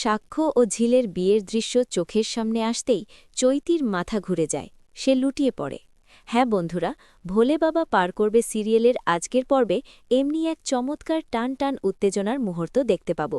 সাক্ষ্য ও ঝিলের বিয়ের দৃশ্য চোখের সামনে আসতেই চৈতির মাথা ঘুরে যায়, সে লুটিয়ে পড়ে। হ্যাঁ বন্ধুরা, ভোলে বাবা পার করবে সিরিয়ালের আজকের পর্বে এমনি এক চমৎকার টান টান উত্তেজনার মুহূর্ত দেখতে পাব।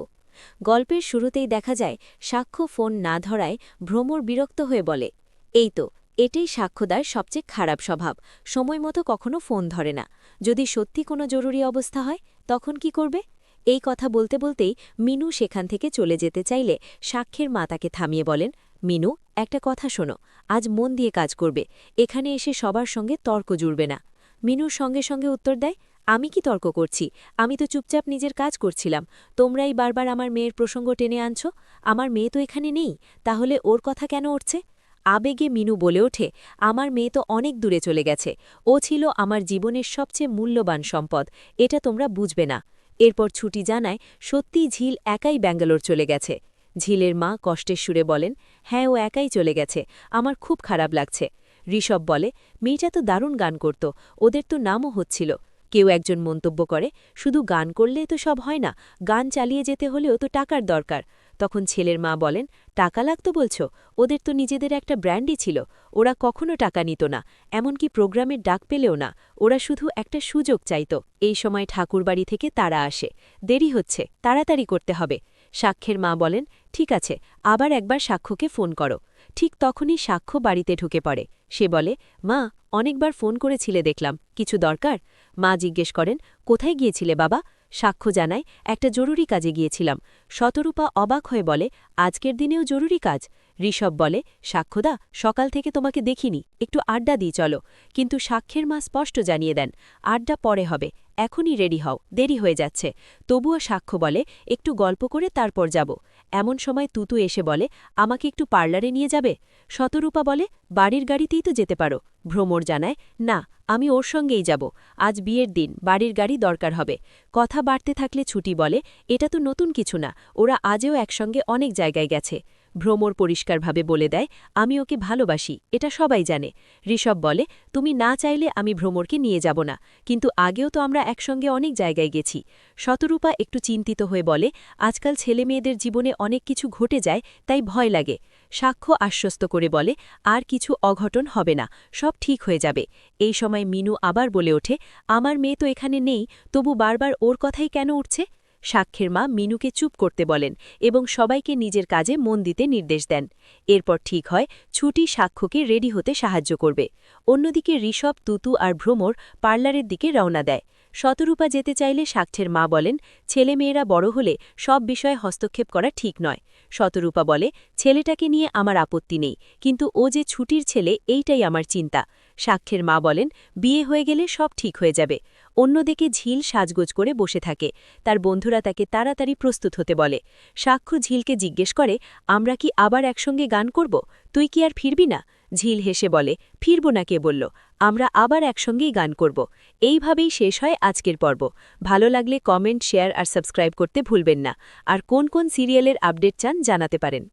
গল্পের শুরুতেই দেখা যায়, সাক্ষ্য ফোন না ধরায় ভ্রমর বিরক্ত হয়ে বলে, এই তো, এটাই সাক্ষ্যদার সবচেয়ে খারাপ স্বভাব, সময় মতো কখনো ফোন ধরে না। যদি সত্যি কোনো জরুরি অবস্থা হয়, তখন কি করবে? এই কথা বলতে বলতেই মিনু সেখান থেকে চলে যেতে চাইলে সাক্ষের মা তাকে থামিয়ে বলেন, মিনু, একটা কথা শোনো, আজ মন দিয়ে কাজ করবে, এখানে এসে সবার সঙ্গে তর্ক জুড়বে না। মিনুর সঙ্গে সঙ্গে উত্তর দেয়, আমি কি তর্ক করছি? আমি তো চুপচাপ নিজের কাজ করছিলাম। তোমরাই বারবার আমার মেয়ের প্রসঙ্গ টেনে আনছ। আমার মেয়ে তো এখানে নেই, তাহলে ওর কথা কেন উঠছে? আবেগে মিনু বলে ওঠে, আমার মেয়ে তো অনেক দূরে চলে গেছে। ও ছিল আমার জীবনের সবচেয়ে মূল্যবান সম্পদ। এটা তোমরা বুঝবে না। এরপর ছুটি জানায় সত্যি ঝিল একাই ব্যাঙ্গালোর চলে গেছে। ঝিলের মা কষ্টের সুরে বলেন হ্যাঁ ও একাই চলে গেছে, আমার খুব খারাপ লাগছে। ঋষভ বলে, মেয়েটা তো দারুণ গান করত, ওদের তো নামও হচ্ছিল। কেউ একজন মন্তব্য করে, শুধু গান করলে তো সব হয় না, গান চালিয়ে যেতে হলেও তো টাকার দরকার। তখন ছেলের মা বলেন, টাকা লাগতো বলছো? ওদের তো নিজেদের একটা ব্র্যান্ডই ছিল, ওরা কখনো টাকা নিত না, এমনকি প্রোগ্রামের ডাক পেলেও না, ওরা শুধু একটা সুযোগ চাইত। এই সময় ঠাকুরবাড়ি থেকে তারা আসে, দেরি হচ্ছে, তাড়াতাড়ি করতে হবে। সাক্ষ্যের মা বলেন, ঠিক আছে, আবার একবার সাক্ষ্যকে ফোন করো। ঠিক তখনই সাক্ষ্য বাড়িতে ঢুকে পড়ে। সে বলে, মা, অনেকবার ফোন করেছিলে দেখলাম, কিছু দরকার? মা জিজ্ঞেস করেন, কোথায় গিয়েছিলে বাবা? সাক্ষ্য জানায়, একটা জরুরি কাজে গিয়েছিলাম। শতরূপা অবাক হয়ে বলে, আজকের দিনেও জরুরি কাজ? ঋষভ বলে, সাক্ষ্যদা, সকাল থেকে তোমাকে দেখিনি, একটু আড্ডা দিই চলো। কিন্তু সাক্ষ্যের মা স্পষ্ট জানিয়ে দেন, আড্ডা পরে হবে এখনই রেডি হও, দেরি হয়ে যাচ্ছে। তবুও সাক্ষ্য বলে, একটু গল্প করে তারপর যাব। এমন সময় তুতু এসে বলে, আমাকে একটু পার্লারে নিয়ে যাবে? শতরূপা বলে, বাড়ির গাড়িতেই তো যেতে পারো। ভ্রমর জানায়, না, আমি ওর সঙ্গেই যাব। আজ বিয়ের দিন, বাড়ির গাড়ি দরকার হবে। কথা বাড়তে থাকলে ছুটি বলে, এটা তো নতুন কিছু না, ওরা আজও একসঙ্গে অনেক জায়গায় গেছে। ভ্রমর পরিষ্কারভাবে বলে দেয়, আমি ওকে ভালোবাসি, এটা সবাই জানে। ঋষভ বলে, তুমি না চাইলে আমি ভ্রমরকে নিয়ে যাব না, কিন্তু আগেও তো আমরা একসঙ্গে অনেক জায়গায় গেছি। শতরূপা একটু চিন্তিত হয়ে বলে, আজকাল ছেলে মেয়েদের জীবনে অনেক কিছু ঘটে যায়, তাই ভয় লাগে। সাক্ষ্য আশ্বস্ত করে বলে, আর কিছু অঘটন হবে না, সব ঠিক হয়ে যাবে। এই সময় মিনু আবার বলে ওঠে, আমার মেয়ে তো এখানে নেই, তবু বারবার ওর কথাই কেন উঠছে? সাক্ষ্যের মা মিনুকে চুপ করতে বলেন এবং সবাইকে নিজের কাজে মন দিতে নির্দেশ দেন। এরপর ঠিক হয়, ছুটি সাক্ষ্যকে রেডি হতে সাহায্য করবে। অন্যদিকে ঋষভ, তুতু আর ভ্রমর পার্লারের দিকে রওনা দেয়। শতরূপা যেতে চাইলে সাক্ষ্যের মা বলেন, ছেলেমেয়েরা বড় হলে সব বিষয়ে হস্তক্ষেপ করা ঠিক নয়। শতরূপা বলে, ছেলেটাকে নিয়ে আমার আপত্তি নেই, কিন্তু ও যে ছুটির ছেলে, এইটাই আমার চিন্তা। সাক্ষ্যের মা বলেন, বিয়ে হয়ে গেলে সব ঠিক হয়ে যাবে। অন্যদিকে ঝিল সাজগোজ করে বসে থাকে। তার বন্ধুরা তাকে তাড়াতাড়ি প্রস্তুত হতে বলে। সাক্ষ্য ঝিলকে জিজ্ঞেস করে, আমরা কি আবার একসঙ্গে গান করব? তুই কি আর ফিরবি না? ঝিল হেসে বলে, ফিরব না কে বলল, আমরা আবার একসঙ্গেই গান করব। এইভাবেই শেষ হয় আজকের পর্ব। ভালো লাগলে কমেন্ট, শেয়ার আর সাবস্ক্রাইব করতে ভুলবেন না। আর কোন কোন সিরিয়ালের আপডেট চান জানাতে পারেন।